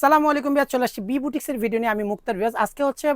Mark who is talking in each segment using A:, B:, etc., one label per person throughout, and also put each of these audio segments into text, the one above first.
A: সালামু আলাইকুম বিয়াজ, চলে আসছি বি বুটিক্সের ভিডিও নিয়ে। আমি মুক্তার বিয়াজ। আজকে হচ্ছে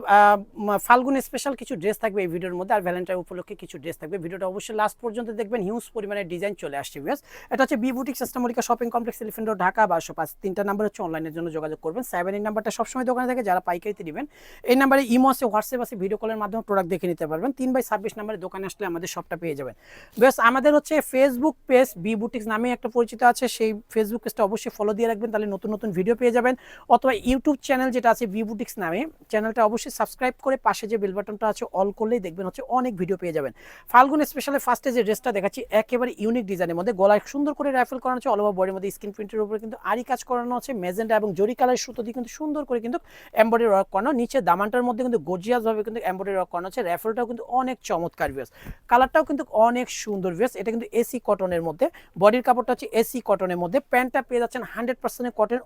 A: ফাল্গুন স্পেশাল কিছু ড্রেস থাকবে এই ভিডিওর মধ্যে, আর ভ্যালেন্টাইন উপলক্ষে কিছু ড্রেস থাকবে। ভিডিওটা অবশ্যই লাস্ট পর্যন্ত দেখবেন। হিউজ পরিমাণে ডিজাইন চলে আসছে বিয়াজ। এটা হচ্ছে B boutiques সিস্টেমরিকা shopping complex elephant road Dhaka, বারোশো পাঁচ। তিনটা নাম্বার হচ্ছে অনলাইনের জন্য যোগাযোগ করবেন। সেভেন এই নাম্বারটা সবসময় দোকানে থাকে, যারা পাইকারিতে নেবেন। এই নাম্বারে ইমো আছে, হোয়াটসঅ্যাপ আছে ভিডিও কলের মাধ্যমে প্রোডাক্ট দেখে নিতে পারবেন। তিন বাই ছাব্বিশ নাম্বারে দোকানে আসলে আমাদের সবটা পেয়ে যাবেন। বেশ আমাদের হচ্ছে ফেসবুক পেজ বি বুটিক্স নামে একটা পরিচিত আছে। সেই ফেসবুক পেজটা অবশ্যই ফলো দিয়ে রাখবেন, তাহলে নতুন নতুন ভিডিও পেয়ে যাবেন। অথবা ইউটিউব চ্যানেল যেটা আছে বি বুটিক্স নামে চ্যানেলটা অবশ্যই সাবস্ক্রাইব করে পাশে যে বেল বাটনটা আছে অল করলেই দেখবেন হচ্ছে অনেক ভিডিও পেয়ে যাবেন। ফাল্গুন স্পেশালি ফার্স্টে যে ড্রেসটা দেখাচ্ছি, একেবারে ইউনিক ডিজাইনের মধ্যে, গলায় সুন্দর করে রাইফেল করানো আছে অল বডির মধ্যে স্ক্রিন প্রিন্টের উপরে কিন্তু আরি কাজ করানো আছে মেজেন্ডা এবং জরি কালার সুতো দিয়ে কিন্তু সুন্দর করে কিন্তু এমব্রয়ডারি ওয়ার্ক করানো, নিচে দামানটার মধ্যে কিন্তু গর্জিয়াস ভাবে কিন্তু এমব্রয়ডারি ওয়ার্ক করানো আছে র্যাফেলটাও কিন্তু অনেক চমৎকার ভিউস কালারটাও কিন্তু অনেক সুন্দর ভিউস এটা কিন্তু এসি কটনের মধ্যে বডির কাপড়টা হচ্ছে এসি কটনের মধ্যে প্যান্টটা পেয়ে যাচ্ছেন হান্ড্রেড পার্সেন্ট কটন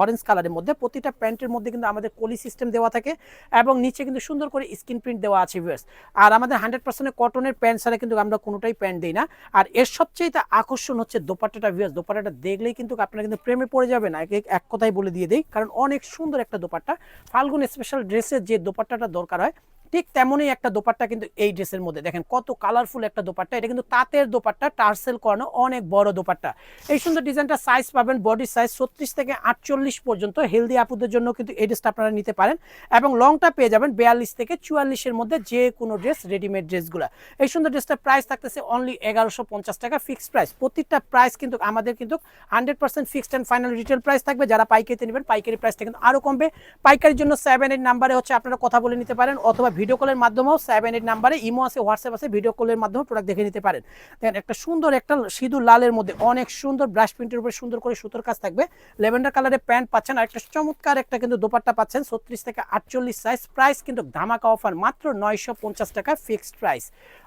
A: অরেঞ্জ কালারের মধ্যে। প্রতিটা প্যান্টের মধ্যে কিন্তু আমাদের কলি সিস্টেম দেওয়া থাকে এবং নিচে কিন্তু সুন্দর করে স্ক্রিন প্রিন্ট দেওয়া আছে ভিউয়ার্স আর আমাদের হান্ড্রেড পার্সেন্ট কটনের প্যান্ট ছাড়া কিন্তু আমরা কোনোটাই প্যান্ট দিই না। আর এর সবচেয়ে আকর্ষণ হচ্ছে দোপাট্টাটা ভিউয়ার্স দোপাট্টাটা দেখলেই কিন্তু আপনারা কিন্তু প্রেমে পড়ে যাবেন। এক কথাই বলে দিয়ে দিই। কারণ অনেক সুন্দর একটা দোপাট্টা। ফাল্গুন স্পেশাল ড্রেসের যে দোপাট্টাটা দরকার হয় ঠিক তেমনই একটা দোপাট্টা কিন্তু এই ড্রেসের মধ্যে। দেখেন কত কালারফুল একটা দোপাট্টা। এটা কিন্তু তাঁতের দোপাট্টা, টার্সেল করানো অনেক বড় দোপাট্টা। এই সুন্দর ডিজাইনটা সাইজ পাবেন বডি সাইজ ছত্রিশ থেকে আটচল্লিশ পর্যন্ত। হেলদি আপুদের জন্য কিন্তু এই ড্রেসটা আপনারা নিতে পারেন। এবং লংটা পেয়ে যাবেন বিয়াল্লিশ থেকে চুয়াল্লিশের মধ্যে যে কোনো ড্রেস রেডিমেড ড্রেসগুলো এই সুন্দর ড্রেসটার প্রাইস থাকতেছে অনলি এগারোশো পঞ্চাশ টাকা ফিক্সড প্রাইস প্রত্যেকটা প্রাইস কিন্তু আমাদের কিন্তু hundred percent fixed and final retail price থাকবে। যারা পাইকারিতে নেবেন, পাইকারি প্রাইসটা কিন্তু আরও কমবে। পাইকারির জন্য সেভেন এইট নাম্বারে হচ্ছে আপনারা কথা বলে নিতে পারেন। অথবা ভিডিও কলের মাধ্যমেও সেভেন এইট নাম্বারে ইমো আছে হোয়াটসঅ্যাপ আছে ভিডিও কলের মাধ্যমে প্রোডাক্ট দেখে নিতে পারেন। দেখেন, একটা সুন্দর একটা সিঁদুর লালের মধ্যে, অনেক সুন্দর ব্রাশ প্রিন্টের উপরে সুন্দর করে সুতোর কাজ থাকবে। লেভেন্ডার কালারের প্যান্ট পাচ্ছেন, আর একটা চমৎকার একটা কিন্তু দোপাট্টা পাচ্ছেন, ছত্রিশ থেকে আটচল্লিশ সাইজ প্রাইস কিন্তু ধামাকা অফার মাত্র নয়শো পঞ্চাশ টাকা ফিক্সড প্রাইস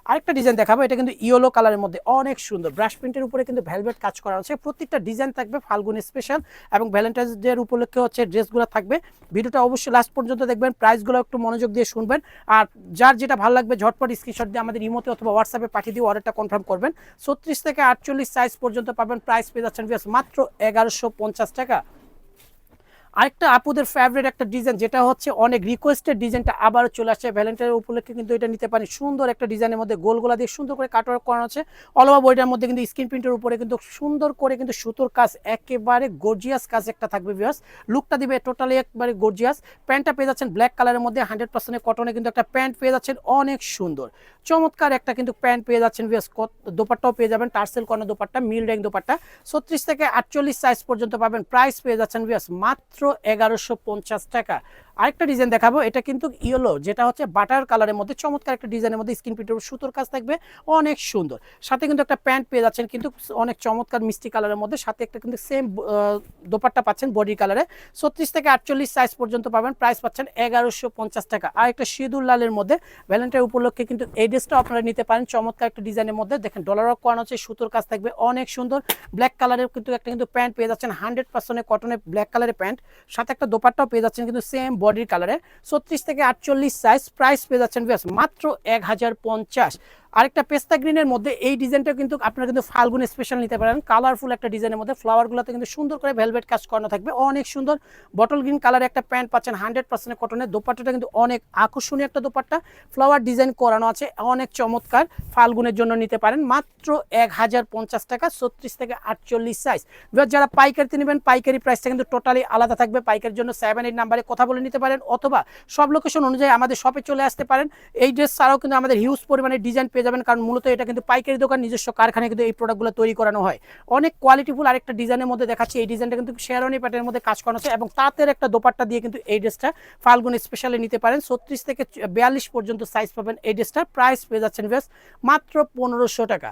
A: আরেকটা ডিজাইন দেখাবো, এটা কিন্তু ইয়েলো কালারের মধ্যে, অনেক সুন্দর। ব্রাশ প্রিন্টের উপরে কিন্তু ভেলভেট কাজ করা হচ্ছে। প্রত্যেকটা ডিজাইন থাকবে ফাল্গুন স্পেশাল এবং ভ্যালেন্টাইন্স ডে উপলক্ষে হচ্ছে ড্রেসগুলো থাকবে। ভিডিওটা অবশ্যই লাস্ট পর্যন্ত দেখবেন প্রাইসগুলো একটু মনোযোগ দিয়ে শুনবেন। আর যার যেটা ভালো লাগবে, ঝটপট স্ক্রিনশট দিয়ে আমাদের ইমোতে অথবা হোয়াটসঅ্যাপে পাঠিয়ে দিয়ে অর্ডারটা কনফার্ম করবেন। ছত্রিশ থেকে আটচল্লিশ সাইজ পর্যন্ত পাবেন। প্রাইস পেয়ে যাচ্ছেন মাত্র এগারোশো টাকা। আরেকটা আপুদের ফেভারিট একটা ডিজাইন যেটা হচ্ছে অনেক রিকোয়েস্টেড ডিজাইনটা আবারও চলে আসছে। ভ্যালেন্টাইনের উপলক্ষে কিন্তু এটা নিতে পারেন। সুন্দর একটা ডিজাইনের মধ্যে গোলগোলা দিয়ে সুন্দর করে কাটওয়ার্ক করানো আছে। অলওয়া বইটার মধ্যে কিন্তু স্ক্রিন প্রিন্টের উপরে কিন্তু সুন্দর করে কিন্তু সুতোর কাজ একেবারে গর্জিয়াস কাজ একটা থাকবে বিয়াস লুকটা দিবে টোটালি একবারে গর্জিয়াস প্যান্টটা পেয়ে যাচ্ছেন ব্ল্যাক কালারের মধ্যে। হান্ড্রেড পার্সেন্ট কটনে কিন্তু একটা প্যান্ট পেয়ে যাচ্ছেন। অনেক সুন্দর। চমৎকার একটা কিন্তু প্যান্ট পেয়ে যাচ্ছেন বিয়াস দোপাট্টাও পেয়ে যাবেন। টার্সেল কর্নার দোপাট্টা মিল র্যাঙ্ক দোপাট্টা। ছত্রিশ থেকে আটচল্লিশ সাইজ পর্যন্ত পাবেন। প্রাইস পেয়ে যাচ্ছেন বিয়াস মাত্র এগারোশো পঞ্চাশ টাকা। আরেকটা ডিজাইন দেখাবো, এটা কিন্তু ইয়েলো যেটা হচ্ছে বাটার কালারের মধ্যে, চমৎকার একটা ডিজাইনের মধ্যে স্ক্রিন প্রিন্টের সুতোর কাজ থাকবে, অনেক সুন্দর। সাথে কিন্তু একটা প্যান্ট পেয়ে যাচ্ছেন, কিন্তু অনেক চমৎকার মিষ্টি কালারের মধ্যে, সাথে একটা কিন্তু সেম দোপাট্টা পাচ্ছেন বডি কালারে ছত্রিশ থেকে আটচল্লিশ সাইজ পর্যন্ত পাবেন প্রাইস পাচ্ছেন এগারোশো পঞ্চাশ টাকা। আর একটা সিঁদুর লালের মধ্যে ভ্যালেন্টাইন উপলক্ষে কিন্তু এই ড্রেসটা আপনারা নিতে পারেন, চমৎকার একটা ডিজাইনের মধ্যে। দেখেন ডলার অফ করানো হচ্ছে, সুতোর কাজ থাকবে, অনেক সুন্দর। ব্ল্যাক কালারের কিন্তু একটা কিন্তু প্যান্ট পেয়ে যাচ্ছেন হান্ড্রেড পার্সেন্টের কটনের ব্ল্যাক কালারের প্যান্ট সাথে একটা দোপাট্টাও পেয়ে যাচ্ছেন, কিন্তু সেম বডির কালারে। ছত্রিশ থেকে আটচল্লিশ সাইজ প্রাইস পেয়ে যাচ্ছেন মাত্র এক হাজার পঞ্চাশ। আরেকটা পেস্তা গ্রিনের মধ্যে এই ডিজাইনটা কিন্তু আপনারা কিন্তু ফাল্গুন স্পেশাল নিতে পারেন। কালারফুল একটা ডিজাইনের মধ্যে ফ্লাওয়ারগুলোতে কিন্তু সুন্দর করে ভেলভেট কাজ করানো থাকবে। অনেক সুন্দর বটল গ্রিন কালার একটা প্যান্ট পাচ্ছেন হান্ড্রেড পার্সেন্ট কটনের দোপাট্টাটা কিন্তু অনেক আকর্ষণীয় একটা দোপাট্টা। ফ্লাওয়ার ডিজাইন করানো আছে, অনেক চমৎকার। ফাল্গুনের জন্য নিতে পারেন, মাত্র এক হাজার পঞ্চাশ টাকা, ছত্রিশ থেকে আটচল্লিশ সাইজ এবার যারা পাইকারিতে নেবেন, পাইকারি প্রাইসটা কিন্তু টোটালি আলাদা থাকবে। পাইকারির জন্য সেভেন এইট নাম্বারে কথা বলে নিতে পারেন, অথবা সব লোকেশন অনুযায়ী আমাদের শপে চলে আসতে পারেন। এই ড্রেস ছাড়াও কিন্তু আমাদের হিউজ পরিমাণে ডিজাইন যাবেন, কারণ মূলত এটা কিন্তু পাইকারি দোকান, নিজস্ব কারখানায় কিন্তু এই প্রোডাক্টগুলো তৈরি করানো হয়। অনেক কোয়ালিটিফুল আরেকটা ডিজাইনের মধ্যে দেখাচ্ছি। এই ডিজাইনটা কিন্তু শেয়ারনি প্যাটের মধ্যে কাজ করানো আছে এবং তাঁতের একটা দোপাট্টা দিয়ে কিন্তু এই ড্রেসটা ফাল্গুন স্পেশালে নিতে পারেন। ছত্রিশ থেকে বিয়াল্লিশ পর্যন্ত সাইজ পাবেন এই ড্রেসটার প্রাইস পেয়ে যাচ্ছেন বেশ মাত্র পনেরোশো টাকা।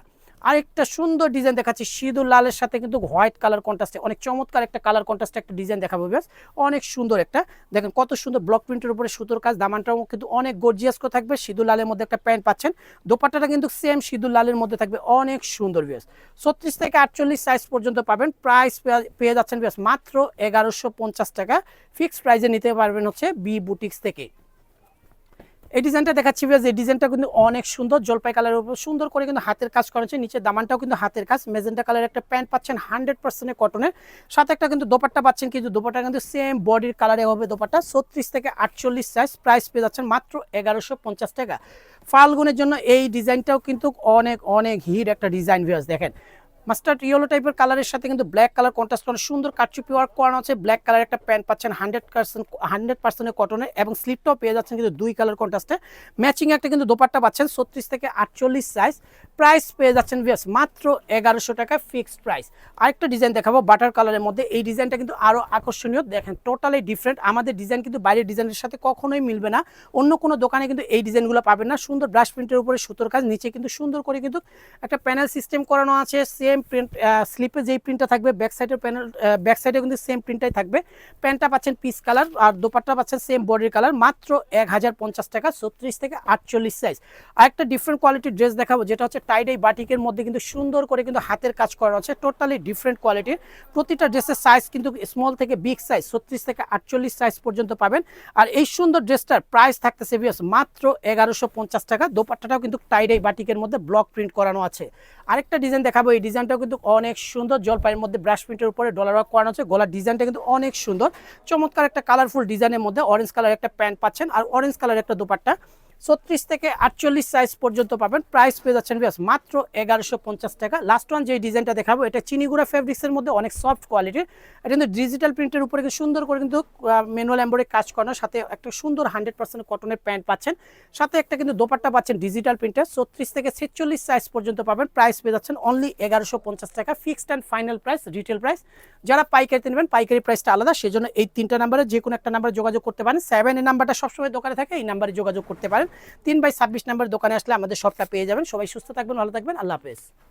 A: আরেকটা সুন্দর ডিজাইন দেখাচ্ছি। সিঁদুর লালের সাথে কিন্তু হোয়াইট কালার কন্ট্রাস্টে অনেক চমৎকার একটা কালার কন্ট্রাস্টে একটা ডিজাইন দেখাবো বেশ অনেক সুন্দর একটা। দেখেন কত সুন্দর ব্লক প্রিন্টের উপরে সুতোর কাজ, দামানটাও কিন্তু অনেক গর্জিয়াস করে থাকবে। সিঁদুর লালের মধ্যে একটা প্যান্ট পাচ্ছেন। দোপাট্টাটা কিন্তু সেম সিঁদুর লালের মধ্যে থাকবে। অনেক সুন্দর বেশ ছত্রিশ থেকে আটচল্লিশ সাইজ পর্যন্ত পাবেন। প্রাইস পেয়ে যাচ্ছেন বেশ মাত্র এগারোশো টাকা। ফিক্সড প্রাইসে নিতে পারবেন হচ্ছে বি বুটিক্স থেকে। এই ডিজাইনটা দেখাচ্ছি ভাইয়া যে ডিজাইনটা কিন্তু অনেক সুন্দর, জলপাই কালারের উপর সুন্দর করে কিন্তু হাতের কাজ করা হচ্ছে নিচে দামানটাও কিন্তু হাতের কাজ মেজেন্টা কালারের একটা প্যান্ট পাচ্ছেন হান্ড্রেড পার্সেন্টের কটনের সাথে একটা কিন্তু দোপাট্টা পাচ্ছেন, কিন্তু দোপাট্টা কিন্তু সেম বডির কালারে হবে দোপাট্টা, ছত্রিশ থেকে আটচল্লিশ সাইজ প্রাইস পেয়ে যাচ্ছেন মাত্র এগারোশো পঞ্চাশ টাকা। ফাল্গুনের জন্য এই ডিজাইনটাও কিন্তু অনেক অনেক হিট একটা ডিজাইন ভিউয়ার্স দেখেন। মাস্টার্ড ইয়েলো টাইপের কালারের সাথে কিন্তু ব্ল্যাক কালার কন্ট্রাস্ট করা সুন্দর কাটচুপি ওয়ার্ক করানো আছে। ব্ল্যাক কালার একটা প্যান্ট পাচ্ছেন হান্ড্রেড পার্সেন্ট হান্ড্রেড পার্সেন্টের কটনের এবং স্লিপটাও পেয়ে যাচ্ছেন কিন্তু দুই কালার কন্ট্রাস্টে ম্যাচিং একটা কিন্তু দোপাট্টা পাচ্ছেন ছত্রিশ থেকে আটচল্লিশ সাইজ প্রাইস পেয়ে যাচ্ছেন ভিয়াস মাত্র এগারোশো টাকা ফিক্সড প্রাইস আরেকটা ডিজাইন দেখাবো বাটার কালারের মধ্যে। এই ডিজাইনটা কিন্তু আরও আকর্ষণীয়। দেখেন টোটালি ডিফারেন্ট আমাদের ডিজাইন কিন্তু বাইরের ডিজাইনের সাথে কখনোই মিলবে না। অন্য কোনো দোকানে কিন্তু এই ডিজাইনগুলো পাবেন না। সুন্দর ব্রাশ প্রিন্টের উপরে সুতোর কাজ। নিচে কিন্তু সুন্দর করে কিন্তু একটা প্যানেল সিস্টেম করানো আছে। সেম প্রিন্ট স্লিপে যেই প্রিন্টটা থাকবে ব্যাক সাইডের প্যানেল ব্যাক সাইডে কিন্তু সেম প্রিন্টটাই থাকবে। প্যান্টটা পাচ্ছেন পিস কালার আর দোপাট্টা পাচ্ছেন সেম বডির কালার মাত্র এক হাজার পঞ্চাশ টাকা, ছত্রিশ থেকে আটচল্লিশ সাইজ আরেকটা ডিফারেন্ট কোয়ালিটির ড্রেস দেখাবো, যেটা হচ্ছে টাইডাই বাটিকের মধ্যে কিন্তু সুন্দর করে কিন্তু হাতের কাজ করা আছে টোটালি ডিফারেন্ট কোয়ালিটির প্রতিটা ড্রেসের সাইজ কিন্তু স্মল থেকে বিগ সাইজ ছত্রিশ থেকে আটচল্লিশ সাইজ পর্যন্ত পাবেন। আর এই সুন্দর ড্রেসটার প্রাইস থাকতেছে বিয়াস মাত্র এগারোশো পঞ্চাশ টাকা। দোপাট্টাটাও কিন্তু টাইডাই বাটিকের মধ্যে ব্লক প্রিন্ট করানো আছে। আরেকটা ডিজাইন দেখাবো, এই ডিজাইনটাও কিন্তু অনেক সুন্দর। জলপাইয়ের মধ্যে ব্রাশ প্রিন্টের উপরে ডলার ওয়ার্ক করানো আছে। গলার ডিজাইনটা কিন্তু অনেক সুন্দর। চমৎকার একটা কালারফুল ডিজাইনের মধ্যে অরেঞ্জ কালার একটা প্যান্ট পাচ্ছেন। আর অরেঞ্জ কালার একটা দোপাট্টা ছত্রিশ থেকে আটচল্লিশ সাইজ পর্যন্ত পাবেন। প্রাইস পেয়ে যাচ্ছেন বিয়াস মাত্র এগারোশো পঞ্চাশ টাকা। লাস্ট ওয়ান যে ডিজাইনটা দেখাবো, এটা চিনিগুড়া ফেব্রিক্সের মধ্যে অনেক সফট কোয়ালিটির এটা কিন্তু ডিজিটাল প্রিন্টের উপরে কিন্তু সুন্দর করে কিন্তু ম্যানুয়াল এম্বরে কাজ করানো সাথে একটা সুন্দর হান্ড্রেড পার্সেন্ট কটনের প্যান্ট পাচ্ছেন। সাথে একটা কিন্তু দোপাট্টা পাচ্ছেন ডিজিটাল প্রিন্টের ছত্রিশ থেকে ছেচল্লিশ সাইজ পর্যন্ত পাবেন। প্রাইস পেয়ে যাচ্ছেন অনলি এগারোশো পঞ্চাশ টাকা। Fixed and final price retail price যারা পাইকারিতে নেবেন, পাইকারি প্রাইসটা আলাদা। সেজন্য এই তিনটা নাম্বারে যে কোনো একটা নাম্বারে যোগাযোগ করতে পারেন। সেভেন এই নাম্বারটা সবসময় দোকানে থাকে, এই নাম্বারে যোগাযোগ করতে পারেন। তিন বাই ছাব্বিশ নম্বর দোকানে আসলে আমাদের সবটা পেয়ে যাবেন। সবাই সুস্থ থাকবেন, ভালো থাকবেন। আল্লাহ হাফেজ।